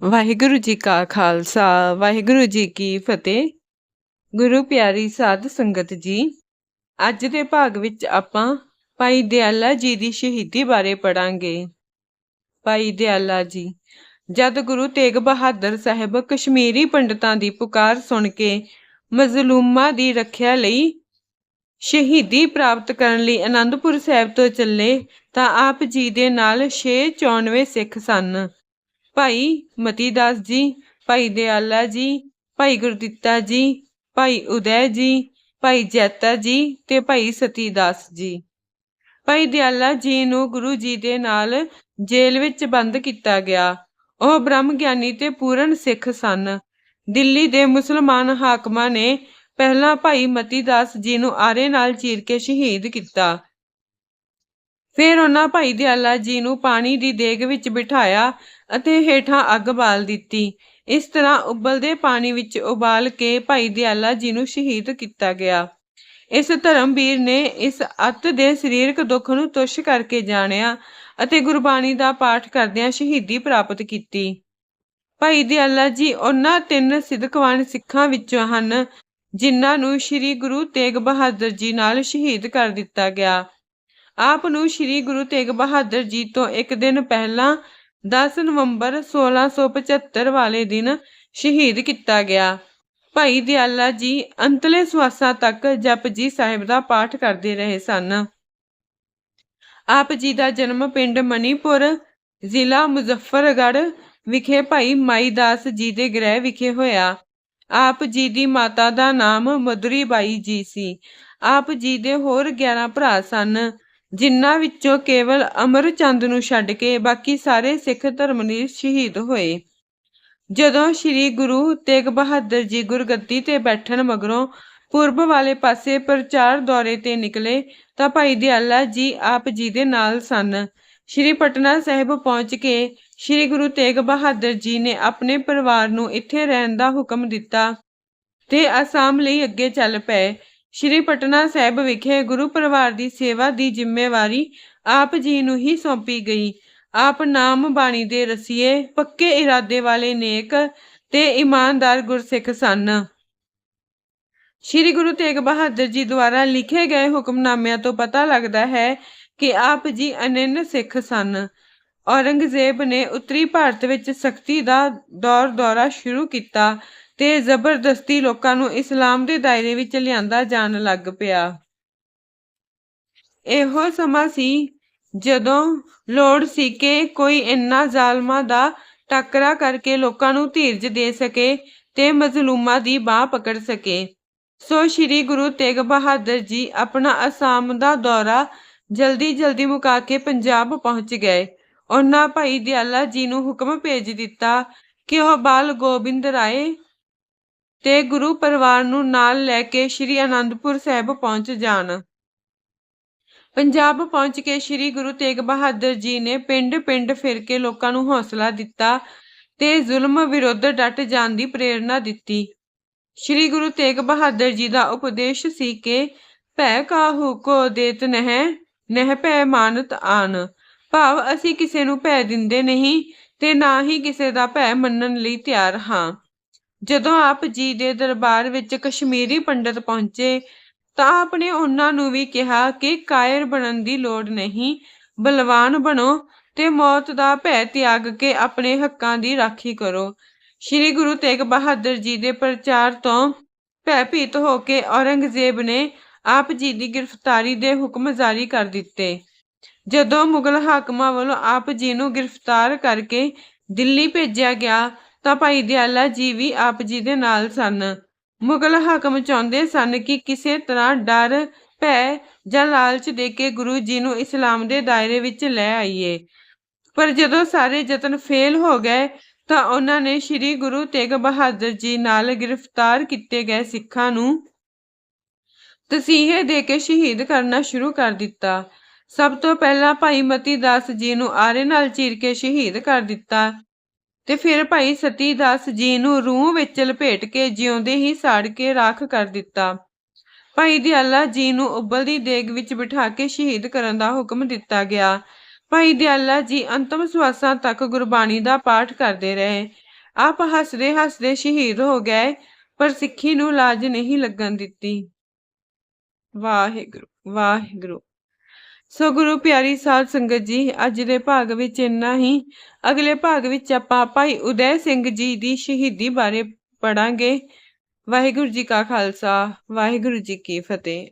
ਵਾਹਿਗੁਰੂ ਜੀ ਕਾ ਖਾਲਸਾ, ਵਾਹਿਗੁਰੂ ਜੀ ਕੀ ਫਤਿਹ। ਗੁਰੂ ਪਿਆਰੀ ਸਾਧ ਸੰਗਤ ਜੀ, ਅੱਜ ਦੇ ਭਾਗ ਵਿੱਚ ਆਪਾਂ ਭਾਈ ਦਿਆਲਾ ਜੀ ਦੀ ਸ਼ਹੀਦੀ ਬਾਰੇ ਪੜਾਂਗੇ ਭਾਈ ਦਿਆਲਾ ਜੀ, ਜਦ ਗੁਰੂ ਤੇਗ ਬਹਾਦਰ ਸਾਹਿਬ ਕਸ਼ਮੀਰੀ ਪੰਡਤਾਂ ਦੀ ਪੁਕਾਰ ਸੁਣ ਕੇ ਮਜ਼ਲੂਮਾਂ ਦੀ ਰੱਖਿਆ ਲਈ ਸ਼ਹੀਦੀ ਪ੍ਰਾਪਤ ਕਰਨ ਲਈ ਅਨੰਦਪੁਰ ਸਾਹਿਬ ਤੋਂ ਚੱਲੇ, ਤਾਂ ਆਪ ਜੀ ਦੇ ਨਾਲ 694 ਸਿੱਖ ਸਨ। ਭਾਈ ਮਤੀ ਦਾਸ ਜੀ, ਭਾਈ ਦਿਆਲਾ ਜੀ, ਭਾਈ ਗੁਰਦਿੱਤਾ ਜੀ, ਭਾਈ ਉਦੈ ਜੀ, ਭਾਈ ਜੈਤਾ ਜੀ ਤੇ ਭਾਈ ਸਤੀ ਦਾਸ ਜੀ। ਭਾਈ ਦਿਆਲਾ ਜੀ ਨੂੰ ਗੁਰੂ ਜੀ ਦੇ ਨਾਲ ਜੇਲ੍ਹ ਵਿੱਚ ਬੰਦ ਕੀਤਾ ਗਿਆ। ਉਹ ਬ੍ਰਹਮ ਗਿਆਨੀ ਤੇ ਪੂਰਨ ਸਿੱਖ ਸਨ। ਦਿੱਲੀ ਦੇ ਮੁਸਲਮਾਨ ਹਾਕਮਾਂ ਨੇ ਪਹਿਲਾਂ ਭਾਈ ਮਤੀ ਦਾਸ ਜੀ ਨੂੰ ਆਰੇ ਨਾਲ ਚੀਰ ਕੇ ਸ਼ਹੀਦ ਕੀਤਾ। ਫਿਰ ਉਹਨਾਂ ਭਾਈ ਦਿਆਲਾ ਜੀ ਨੂੰ ਪਾਣੀ ਦੀ ਦੇਗ ਵਿੱਚ ਬਿਠਾਇਆ ਅਤੇ ਹੇਠਾਂ ਅੱਗ ਬਾਲ ਦਿੱਤੀ। ਇਸ ਤਰ੍ਹਾਂ ਉਬਲਦੇ ਪਾਣੀ ਵਿੱਚ ਉਬਾਲ ਕੇ ਭਾਈ ਦਿਆਲਾ ਜੀ ਨੂੰ ਸ਼ਹੀਦ ਕੀਤਾ ਗਿਆ। ਇਸ ਧਰਮਵੀਰ ਨੇ ਇਸ ਅੱਤ ਦੇ ਸਰੀਰਕ ਦੁੱਖ ਨੂੰ ਤੁਸ਼ ਕਰਕੇ ਜਾਣਿਆ ਅਤੇ ਗੁਰਬਾਣੀ ਦਾ ਪਾਠ ਕਰਦਿਆਂ ਸ਼ਹੀਦੀ ਪ੍ਰਾਪਤ ਕੀਤੀ। ਭਾਈ ਦਿਆਲਾ ਜੀ ਉਹਨਾਂ ਤਿੰਨ ਸਿੱਧਕਵਾਨ ਸਿੱਖਾਂ ਵਿੱਚੋਂ ਹਨ, ਜਿਨ੍ਹਾਂ ਨੂੰ ਸ੍ਰੀ ਗੁਰੂ ਤੇਗ ਬਹਾਦਰ ਜੀ ਨਾਲ ਸ਼ਹੀਦ ਕਰ ਦਿੱਤਾ ਗਿਆ। ਆਪ ਨੂੰ ਸ੍ਰੀ ਗੁਰੂ ਤੇਗ ਬਹਾਦਰ ਜੀ ਤੋਂ ਇੱਕ ਦਿਨ ਪਹਿਲਾਂ 10 ਨਵੰਬਰ 1675 ਵਾਲੇ ਦਿਨ ਸ਼ਹੀਦ ਕੀਤਾ ਗਿਆ। ਭਾਈ ਦਿਆਲਾ ਜੀ ਅੰਤਲੇ ਸਵਾਸਾਂ ਤੱਕ ਜਪਜੀ ਸਾਹਿਬ ਦਾ ਪਾਠ ਕਰਦੇ ਰਹੇ ਸਨ। ਆਪ ਜੀ ਦਾ ਜਨਮ ਪਿੰਡ ਮਨੀਪੁਰ, ਜ਼ਿਲ੍ਹਾ ਮੁਜ਼ੱਫਰਗੜ੍ਹ ਵਿਖੇ ਭਾਈ ਮਾਈਦਾਸ ਜੀ ਦੇ ਗ੍ਰਹਿ ਵਿਖੇ ਹੋਇਆ। ਆਪ ਜੀ ਦੀ ਮਾਤਾ ਦਾ ਨਾਮ ਮਦਰੀ ਬਾਈ ਜੀ ਸੀ। ਆਪ ਜੀ ਦੇ ਹੋਰ 11 ਭਰਾ ਸਨ। ਜਿਨ੍ਹਾਂ ਵਿੱਚੋਂ ਕੇਵਲ ਅਮਰਚੰਦ ਨੂੰ ਛੱਡ ਕੇ ਬਾਕੀ ਸਾਰੇ ਸਿੱਖ ਧਰਮ ਲਈ ਸ਼ਹੀਦ ਹੋਏ। ਜਦੋਂ ਸ੍ਰੀ ਗੁਰੂ ਤੇਗ ਬਹਾਦਰ ਜੀ ਗੁਰਗੱਦੀ ਤੇ ਬੈਠਣ ਮਗਰੋਂ ਪੂਰਬ ਵਾਲੇ ਪਾਸੇ ਪ੍ਰਚਾਰ ਦੌਰੇ ਤੇ ਨਿਕਲੇ ਤਾਂ ਭਾਈ ਦਿਆਲਾ ਜੀ ਆਪ ਜੀ ਦੇ ਨਾਲ ਸਨ। ਸ੍ਰੀ ਪਟਨਾ ਸਾਹਿਬ ਪਹੁੰਚ ਕੇ ਸ੍ਰੀ ਗੁਰੂ ਤੇਗ ਬਹਾਦਰ ਜੀ ਨੇ ਆਪਣੇ ਪਰਿਵਾਰ ਨੂੰ ਇੱਥੇ ਰਹਿਣ ਦਾ ਹੁਕਮ ਦਿੱਤਾ ਤੇ ਅਸਾਮ ਲਈ ਅੱਗੇ ਚੱਲ ਪਏ। ਸ਼੍ਰੀ ਪਟਨਾ ਸਾਹਿਬ ਵਿਖੇ ਗੁਰੂ ਪਰਿਵਾਰ ਦੀ ਸੇਵਾ ਦੀ ਜ਼ਿੰਮੇਵਾਰੀ ਆਪ ਜੀ ਨੂੰ ਹੀ ਸੌਂਪੀ ਗਈ। ਆਪ ਨਾਮ ਬਾਣੀ ਦੇ ਰਸੀਏ, ਪੱਕੇ ਇਰਾਦੇ ਵਾਲੇ ਨੇਕ ਤੇ ਇਮਾਨਦਾਰ ਗੁਰਸਿੱਖ ਸਨ। ਸ਼੍ਰੀ ਗੁਰੂ ਤੇਗ ਬਹਾਦਰ ਜੀ ਦੁਆਰਾ ਲਿਖੇ ਗਏ ਹੁਕਮਨਾਮਿਆਂ ਤੋਂ ਪਤਾ ਲੱਗਦਾ ਹੈ ਕਿ ਆਪ ਜੀ ਅਨੰਨ ਸਿੱਖ ਸਨ। ਔਰੰਗਜ਼ੇਬ ਨੇ ਉੱਤਰੀ ਭਾਰਤ ਵਿੱਚ ਸਖਤੀ ਦਾ ਦੌਰ ਦੌਰਾ ਸ਼ੁਰੂ ਕੀਤਾ ਤੇ ਜ਼ਬਰਦਸਤੀ ਲੋਕਾਂ ਨੂੰ ਇਸਲਾਮ ਦੇ ਦਾਇਰੇ ਵਿੱਚ ਲਿਆਂਦਾ ਜਾਣ ਲੱਗ ਪਿਆ। ਇਹੋ ਸਮਾਂ ਸੀ ਜਦੋਂ ਲੋੜ ਸੀ ਕਿ ਕੋਈ ਇੰਨਾ ਜ਼ਾਲਮਾਂ ਦਾ ਟੱਕਰਾ ਕਰਕੇ ਲੋਕਾਂ ਨੂੰ ਧੀਰਜ ਦੇ ਸਕੇ ਤੇ ਮਜ਼ਲੂਮਾਂ ਦੀ ਬਾਹ ਪਕੜ ਸਕੇ। ਸੋ ਸ੍ਰੀ ਗੁਰੂ ਤੇਗ ਬਹਾਦਰ ਜੀ ਆਪਣਾ ਅਸਾਮ ਦਾ ਦੌਰਾ ਜਲਦੀ ਜਲਦੀ ਮੁਕਾ ਕੇ ਪੰਜਾਬ ਪਹੁੰਚ ਗਏ। ਉਹਨਾਂ ਭਾਈ ਦਿਆਲਾ ਜੀ ਨੂੰ ਹੁਕਮ ਭੇਜ ਦਿੱਤਾ ਕਿ ਉਹ ਬਾਲ ਗੋਬਿੰਦ ਰਾਏ ਤੇ ਗੁਰੂ ਪਰਿਵਾਰ ਨੂੰ ਨਾਲ ਲੈ ਕੇ ਸ੍ਰੀ ਅਨੰਦਪੁਰ ਸਾਹਿਬ ਪਹੁੰਚ ਜਾਣ। ਪੰਜਾਬ ਪਹੁੰਚ ਕੇ ਸ੍ਰੀ ਗੁਰੂ ਤੇਗ ਬਹਾਦਰ ਜੀ ਨੇ ਪਿੰਡ-ਪਿੰਡ ਫਿਰ ਕੇ ਲੋਕਾਂ ਨੂੰ ਹੌਸਲਾ ਦਿੱਤਾ ਤੇ ਜ਼ੁਲਮ ਵਿਰੁੱਧ ਡਟ ਜਾਣ ਦੀ ਪ੍ਰੇਰਣਾ ਦਿੱਤੀ। ਸ੍ਰੀ ਗੁਰੂ ਤੇਗ ਬਹਾਦਰ ਜੀ ਦਾ ਉਪਦੇਸ਼ ਸੀ ਕਿ ਭੈ ਕਾਹੂ ਕੋ ਦੇਤ ਨਹਿ ਨਹਿ ਭੈ ਮਾਨਤ ਆਨ। ਭਾਵ ਅਸੀਂ ਕਿਸੇ ਨੂੰ ਭੈ ਦਿੰਦੇ ਨਹੀਂ ਤੇ ਨਾ ਹੀ ਕਿਸੇ ਦਾ ਭੈ ਮੰਨਣ ਲਈ ਤਿਆਰ ਹਾਂ। ਜਦੋਂ ਆਪ ਜੀ ਦੇ ਦਰਬਾਰ ਵਿੱਚ ਕਸ਼ਮੀਰੀ ਪੰਡਤ ਪਹੁੰਚੇ, ਤਾਂ ਆਪ ਨੇ ਉਹਨਾਂ ਨੂੰ ਵੀ ਕਿਹਾ ਕਿ ਕਾਇਰ ਬਣਨ ਦੀ ਲੋੜ ਨਹੀਂ, ਬਲਵਾਨ ਬਣੋ ਤੇ ਮੌਤ ਦਾ ਭੈ ਤਿਆਗ ਕੇ ਆਪਣੇ ਹੱਕਾਂ ਦੀ ਰਾਖੀ ਕਰੋ। ਸ੍ਰੀ ਗੁਰੂ ਤੇਗ ਬਹਾਦਰ ਜੀ ਦੇ ਪ੍ਰਚਾਰ ਤੋਂ ਭੈਭੀਤ ਹੋ ਕੇ ਔਰੰਗਜ਼ੇਬ ਨੇ ਆਪ ਜੀ ਦੀ ਗ੍ਰਿਫਤਾਰੀ ਦੇ ਹੁਕਮ ਜਾਰੀ ਕਰ ਦਿੱਤੇ। ਜਦੋਂ ਮੁਗਲ ਹਾਕਮਾਂ ਵੱਲੋਂ ਆਪ ਜੀ ਨੂੰ ਗ੍ਰਿਫਤਾਰ ਕਰਕੇ ਦਿੱਲੀ ਭੇਜਿਆ ਗਿਆ ਤਾਂ ਭਾਈ ਦਿਆਲਾ ਜੀ ਵੀ ਆਪ ਜੀ ਦੇ ਨਾਲ ਸਨ। ਮੁਗਲ ਹਾਕਮ ਚਾਹੁੰਦੇ ਸਨ ਕਿ ਕਿਸੇ ਤਰ੍ਹਾਂ ਡਰ, ਭੈ ਜਾਂ ਲਾਲਚ ਦੇ ਕੇ ਗੁਰੂ ਜੀ ਨੂੰ ਇਸਲਾਮ ਦੇ ਦਾਇਰੇ ਵਿੱਚ ਲੈ ਆਈਏ। ਪਰ ਜਦੋਂ ਸਾਰੇ ਯਤਨ ਫੇਲ ਹੋ ਗਏ, ਤਾਂ ਉਹਨਾਂ ਨੇ ਸ੍ਰੀ ਗੁਰੂ ਤੇਗ ਬਹਾਦਰ ਜੀ ਨਾਲ ਗ੍ਰਿਫਤਾਰ ਕੀਤੇ ਗਏ ਸਿੱਖਾਂ ਨੂੰ ਤਸੀਹੇ ਦੇ ਕੇ ਸ਼ਹੀਦ ਕਰਨਾ ਸ਼ੁਰੂ ਕਰ ਦਿੱਤਾ। ਸਭ ਤੋਂ ਪਹਿਲਾਂ ਭਾਈ ਮਤੀ ਦਾਸ ਜੀ ਨੂੰ ਆਰੇ ਨਾਲ ਚੀਰ ਕੇ ਸ਼ਹੀਦ ਕਰ ਦਿੱਤਾ। ਤੇ ਫਿਰ ਭਾਈ ਸਤੀ ਦਾਸ ਜੀ ਨੂੰ ਰੂਹ ਵਿੱਚ ਲਪੇਟ ਕੇ ਜਿਉਂਦੇ ਹੀ ਸਾੜ ਕੇ ਰਾਖ ਕਰ ਦਿੱਤਾ। ਭਾਈ ਦਿਆਲਾ ਜੀ ਨੂੰ ਉਬਲਦੀ ਦੇਗ ਵਿੱਚ ਬਿਠਾ ਕੇ ਸ਼ਹੀਦ ਕਰਨ ਦਾ ਹੁਕਮ ਦਿੱਤਾ ਗਿਆ। ਭਾਈ ਦਿਆਲਾ ਜੀ ਅੰਤਮ ਸਵਾਸਾਂ ਤੱਕ ਗੁਰਬਾਣੀ ਦਾ ਪਾਠ ਕਰਦੇ ਰਹੇ। ਆਪ ਹੱਸਦੇ ਹੱਸਦੇ ਸ਼ਹੀਦ ਹੋ ਗਏ, ਪਰ ਸਿੱਖੀ ਨੂੰ ਲਾਜ ਨਹੀਂ ਲੱਗਣ ਦਿੱਤੀ। ਵਾਹਿਗੁਰੂ ਵਾਹਿਗੁਰੂ। ਸੋ ਗੁਰੂ ਪਿਆਰੀ ਸਾਧ ਸੰਗਤ ਜੀ, ਅੱਜ ਦੇ ਭਾਗ ਵਿੱਚ ਇੰਨਾ ਹੀ। ਅਗਲੇ ਭਾਗ ਵਿੱਚ ਆਪਾਂ ਭਾਈ ਉਦੈ ਸਿੰਘ ਜੀ ਦੀ ਸ਼ਹੀਦੀ ਬਾਰੇ ਪੜਾਂਗੇ ਵਾਹਿਗੁਰੂ ਜੀ ਕਾ ਖਾਲਸਾ, ਵਾਹਿਗੁਰੂ ਜੀ ਕੀ ਫਤਿਹ।